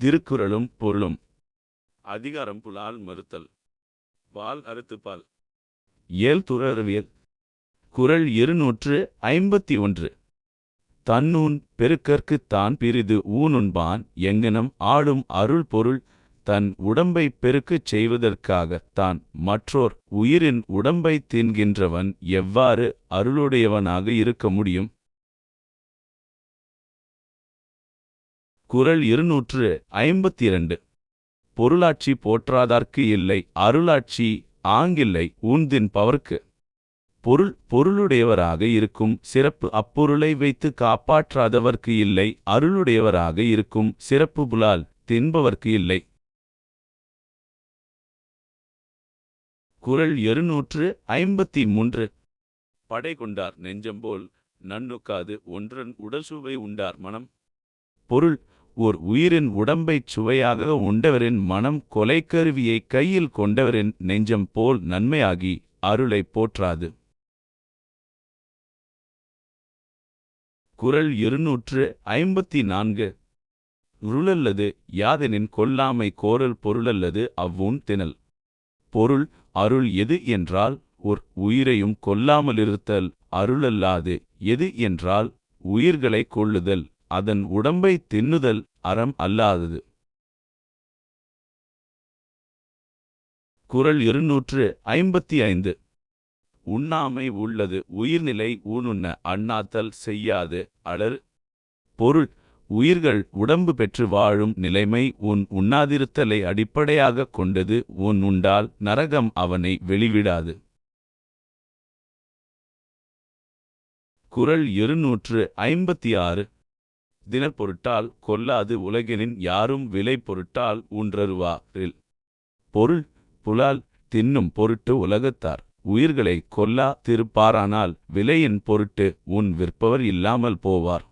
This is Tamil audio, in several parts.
திருக்குறளும் பொருளும். அதிகாரம் புலால் மறுத்தல். பால் அறுத்து பால் இயல் துறவியல் குறள் இருநூற்று ஐம்பத்தி ஒன்று தன்னூன் பெருக்கற்குத் தான் பிறிது ஊனுண்பான் எங்கனம் ஆளும் அருள் பொருள் தன் உடம்பைப் பெருக்கச் செய்வதற்காகத் தான் மற்றோர் உயிரின் உடம்பைத் தின்கின்றவன் எவ்வாறு அருளுடையவனாக இருக்க முடியும்? குறள் இருநூற்று ஐம்பத்தி இரண்டு பொருளாட்சி போற்றாதார்க்கு இல்லை அருளாட்சி ஆங்கில்லை ஊன்தின் பவர்க்கு. பொருள் பொருளுடையவராக இருக்கும் சிறப்பு அப்பொருளை வைத்து காப்பாற்றாதவர்க்கு இல்லை அருளுடையவராக இருக்கும் சிறப்பு புலால் தின்பவர்க்கு இல்லை. குறள் இருநூற்று ஐம்பத்தி மூன்று. படை கொண்டார் நெஞ்சம்போல் நன்னுக்காது ஒன்றன் உடல் சுவை உண்டார் மனம். பொருள் ஓர் உயிரின் உடம்பைச் சுவையாக உண்டவரின் மனம் கொலைக்கருவியை கையில் கொண்டவரின் நெஞ்சம் போல் நன்மையாகி அருளைப் போற்றாது. குறள் இருநூற்று ஐம்பத்தி நான்கு. உருளல்லது யாதெனின் கொல்லாமை கோரல் பொருளல்லது அவ்வூன் தினல் பொருள் அருள் எது என்றால் ஓர் உயிரையும் கொல்லாமலிருத்தல் அருளல்லாது. எது என்றால் உயிர்களை கொள்ளுதல் அதன் உடம்பை தின்னுதல் அறம் அல்லாதது. குறள் இருநூற்று ஐம்பத்தி ஐந்து உண்ணாமை உள்ளது உயிர்நிலை ஊனுண்ண அண்ணாத்தல் செய்யாது அலர் பொருள் உயிர்கள் உடம்பு பெற்று வாழும் நிலைமை உன் உண்ணாதிருத்தலை அடிப்படையாகக் கொண்டது உன் உண்டால் நரகம் அவனை வெளிவிடாது. குறள் இருநூற்று ஐம்பத்தி ஆறு தினப்பொருட்டால் கொல்லாது உலகினின் யாரும் விலை பொருட்டால் ஊன்றருவாரில். பொருள் புலால் தின்னும் பொருட்டு உலகத்தார். உயிர்களை கொல்லா திருப்பாரானால் விலையின் பொருட்டு உன் விற்பவர் இல்லாமல் போவார்.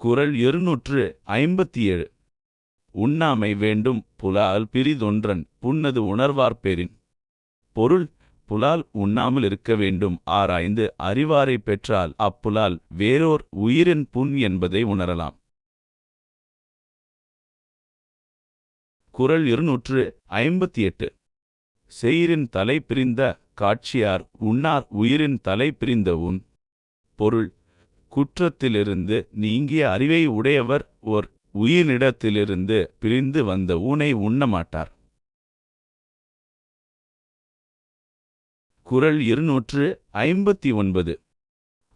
குறள் இருநூற்று ஐம்பத்தி ஏழு உண்ணாமை வேண்டும் புலால் பிரிதொன்றன் புன்னது உணர்வார்பெறின் பொருள் புலால் உண்ணாமல் இருக்க வேண்டும் ஆராய்ந்து அறிவாரை பெற்றால் அப்புலால் வேறோர் உயிரின் புண் என்பதை உணரலாம். குறள் இருநூற்று ஐம்பத்தி எட்டு செயிரின் தலை பிரிந்த காட்சியார் உண்ணார் உயிரின் தலை பிரிந்த உன். பொருள் குற்றத்திலிருந்து நீங்கிய அறிவை உடையவர் ஓர் உயிரினிடத்திலிருந்து பிரிந்து வந்த ஊனை உண்ணமாட்டார். குறள் இருநூற்று ஐம்பத்தி ஒன்பது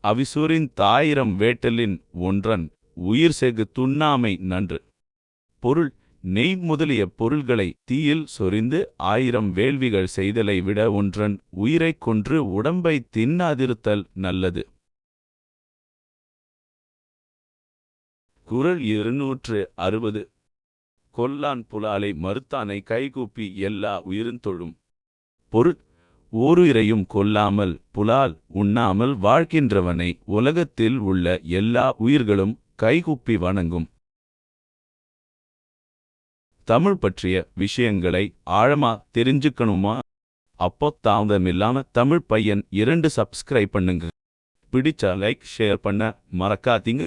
அவிசூரின் தாயிரம் வேட்டலின் ஒன்றன் உயிர் செகு துண்ணாமை நன்று. பொருள் நெய் முதலிய பொருள்களை தீயில் சொரிந்து ஆயிரம் வேள்விகள் செய்தலை விட ஒன்றன் உயிரைக் கொன்று உடம்பை தின்னாதிருத்தல் நல்லது. குரல் இருநூற்று அறுபது. கொல்லான் புலாலை மறுத்தானை கைகூப்பி எல்லா உயிருந்தொழும் பொருள் ஓருயிரையும் கொல்லாமல் புலால் உண்ணாமல் வாழ்கின்றவனை உலகத்தில் உள்ள எல்லா உயிர்களும் கைகூப்பி வணங்கும். தமிழ் பற்றிய விஷயங்களை ஆழமா தெரிஞ்சுக்கணுமா? அப்போ தாமதமில்லாம தமிழ் பையன் இரண்டு சப்ஸ்கிரைப் பண்ணுங்க. பிடிச்சா லைக் ஷேர் பண்ண மறக்காதீங்க.